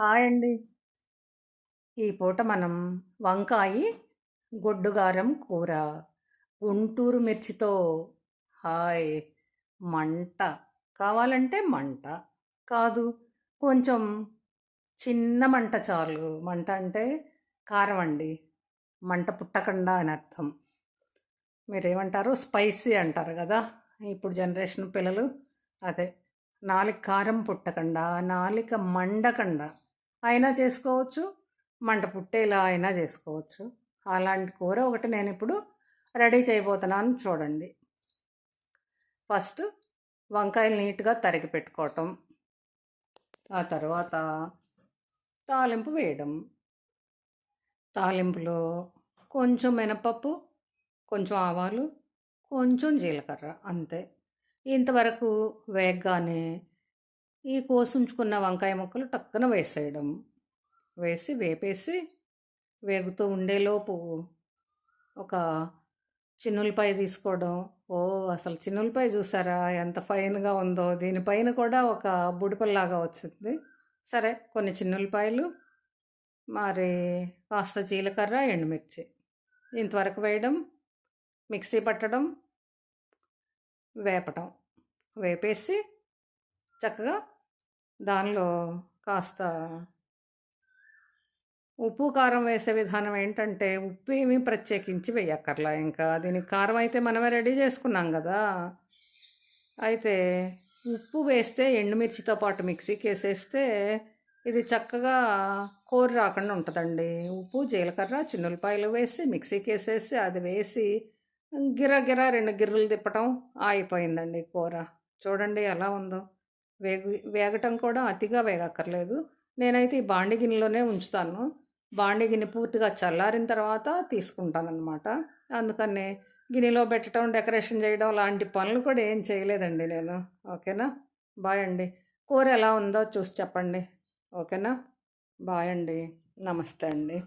Hi అండి. ఈ పూట మనం వంకాయ గొడ్డుగారం కూర గుంటూరు మిర్చితో హాయ్. మంట. కావాలంటే మంట. కాదు కొంచెం చిన్న మంట చాలు. మంట అంటే కారం అండి. మంట పుట్టకుండా అని అర్థం. మీరేమంటారు స్పైసీ అంటారు కదా. ఇప్పుడు జనరేషన్ పిల్లలు అదే. నాలుక కారం పుట్టకుండా నాలుక మండకుండా. అయినా చేసుకోవచ్చు. మంట పుట్టేలా అయినా చేసుకోవచ్చు. అలాంటి కూర ఒకటి నేను ఇప్పుడు రెడీ చేయబోతున్నాను చూడండి. ఫస్ట్ వంకాయలు నీట్గా తరిగి పెట్టుకోవటం. ఆ తర్వాత తాలింపు వేయడం. తాలింపులో కొంచెం మినపప్పు కొంచెం ఆవాలు కొంచెం జీలకర్ర అంతే. ఇంతవరకు వేగగానే ఈ కోసుంచుకున్న వంకాయ ముక్కలు టక్కున వేసేయడం. వేసి వేపేసి వేగుతూ ఉండేలోపు ఒక చిన్నులపాయ తీసుకోవడం. ఓ అసలు చిన్నులపాయ చూసారా? ఎంత ఫైన్గా ఉందో. దీనిపైన కూడా ఒక బుడిపల్లాగా వచ్చింది. సరే కొన్ని చిన్నులపాయలు మరి కాస్త జీలకర్ర ఎండుమిర్చి ఇంతవరకు వేయడం మిక్సీ పట్టడం వేపటం. వేపేసి చక్కగా దానిలో కాస్త ఉప్పు కారం వేసే విధానం ఏంటంటే ఉప్పు ఏమీ ప్రత్యేకించి వేయక్కర్లా. ఇంకా దీనికి కారం అయితే మనమే రెడీ చేసుకున్నాం కదా. అయితే ఉప్పు వేస్తే ఎండుమిర్చితో పాటు మిక్సీకి వేసేస్తే ఇది చక్కగా కూర రాకుండా ఉంటుందండి. ఉప్పు జీలకర్ర చిన్నులపాయలు వేసి మిక్సీకి వేసేసి అది వేసి గిర గిర రెండు గిర్రులు తిప్పటం ఆగిపోయిందండి కూర. చూడండి ఎలా ఉందో. వేగు వేగటం కూడా అతిగా వేగక్కర్లేదు. నేనైతే ఈ బాండి గిన్నెలోనే ఉంచుతాను. బాండి గిన్నె పూర్తిగా చల్లారిన తర్వాత తీసుకుంటానన్నమాట. అందుకనే గిన్నెలో పెట్టడం డెకరేషన్ చేయడం లాంటి పనులు కూడా ఏం చేయలేదండి నేను. ఓకేనా? బాయ్ అండి. కూర ఎలా ఉందో చూసి చెప్పండి. ఓకేనా? బాయ్ అండి. నమస్తే అండి.